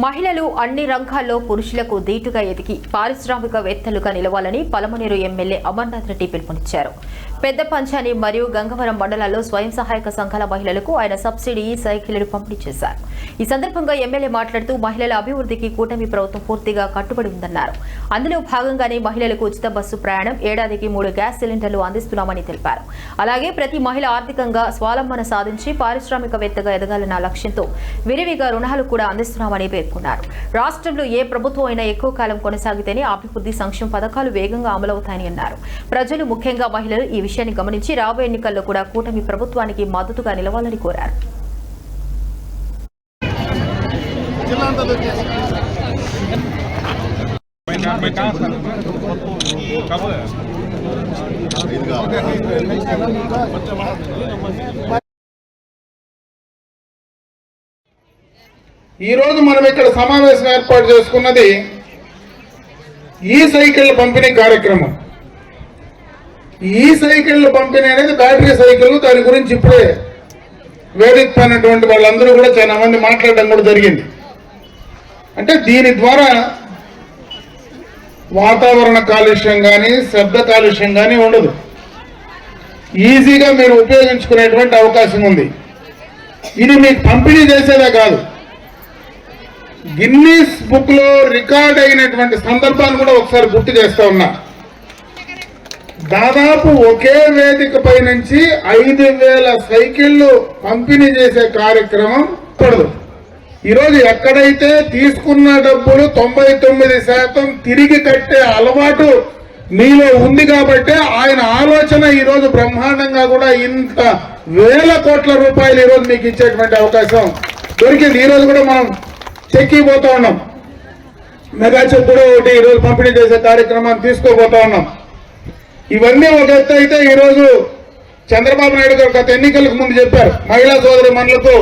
మహిళలు అన్ని రంగాల్లో పురుషులకు ధీటుగా ఎదిగి పారిశ్రామికవేత్తలుగా నిలవాలని పలమనేరు ఎమ్మెల్యే అమర్నాథ్ రెడ్డి పిలుపునిచ్చారు. పెద్ద పంచాని మరియు గంగవరం మండలాల్లో స్వయం సహాయక సంఘాల మహిళలకు ఆయన సబ్సిడీ సైకిళ్ళను పంపిణీ చేశారు. ఈ సందర్భంగా ఎమ్మెల్యే మాట్లాడుతూ మహిళల అభివృద్ధికి కూటమి ప్రభుత్వం పూర్తిగా కట్టుబడి ఉందన్నారు. అందులో భాగంగానే మహిళలకు ఉచిత బస్సు ప్రయాణం ఏడాదికి మూడు గ్యాస్ సిలిండర్లు అందిస్తున్నామని తెలిపారు. అలాగే ప్రతి మహిళ ఆర్థికంగా స్వావలంబన సాధించి పారిశ్రామికవేత్తగా ఎదగాలన్న లక్ష్యంతో విరివిగా రుణాలు కూడా అందిస్తున్నామని పేర్కొన్నారు. రాష్ట్రంలో ఏ ప్రభుత్వం అయినా ఎక్కువ కాలం కొనసాగితేనే అభివృద్ధి సంక్షేమ పథకాలు వేగంగా అమలవుతాయని అన్నారు. ప్రజలు ముఖ్యంగా మహిళలు ఈ విషయాన్ని గమనించి రాబోయే ఎన్నికల్లో కూడా కూటమి ప్రభుత్వానికి మద్దతుగా నిలవాలని కోరారు. ఈరోజు మనం ఇక్కడ సమావేశం ఏర్పాటు చేసుకున్నది ఈ సైకిళ్ళ పంపిణీ కార్యక్రమం. ఈ సైకిళ్ళు పంపిణీ అనేది బ్యాటరీ సైకిల్ దాని గురించి ఇప్పుడే వేదిక పైనటువంటి వాళ్ళందరూ కూడా చాలా మంది మాట్లాడడం కూడా జరిగింది. అంటే దీని ద్వారా వాతావరణ కాలుష్యం కానీ శబ్ద కాలుష్యం కానీ ఉండదు. ఈజీగా మీరు ఉపయోగించుకునేటువంటి అవకాశం ఉంది. ఇది మీకు పంపిణీ చేసేదే కాదు. గిన్నీస్ బుక్లో రికార్డ్ అయినటువంటి సందర్భాన్ని కూడా ఒకసారి గుర్తు చేస్తా ఉన్నా. దాదాపు ఒకే వేదిక పై నుంచి ఐదు వేల సైకిళ్ళు పంపిణీ చేసే కార్యక్రమం పడదు ఈరోజు ఎక్కడైతే తీసుకున్న డబ్బులు తొంభై తొమ్మిది శాతం తిరిగి కట్టే అలవాటు మీలో ఉంది కాబట్టి ఆయన ఆలోచన ఈరోజు బ్రహ్మాండంగా కూడా ఇంత వేల కోట్ల రూపాయలు ఈరోజు మీకు ఇచ్చేటువంటి అవకాశం దొరికింది. ఈరోజు కూడా మనం చెక్కిపోతా ఉన్నాం. మెగా చెక్ కూడా ఒకటి ఈరోజు పంపిణీ చేసే కార్యక్రమాన్ని తీసుకోబోతా ఉన్నాం. ఇవన్నీ ఒక ఎత్తు అయితే ఈరోజు చంద్రబాబు నాయుడు గారు గత ఎన్నికలకు ముందు చెప్పారు. మహిళా సోదరి మనులకు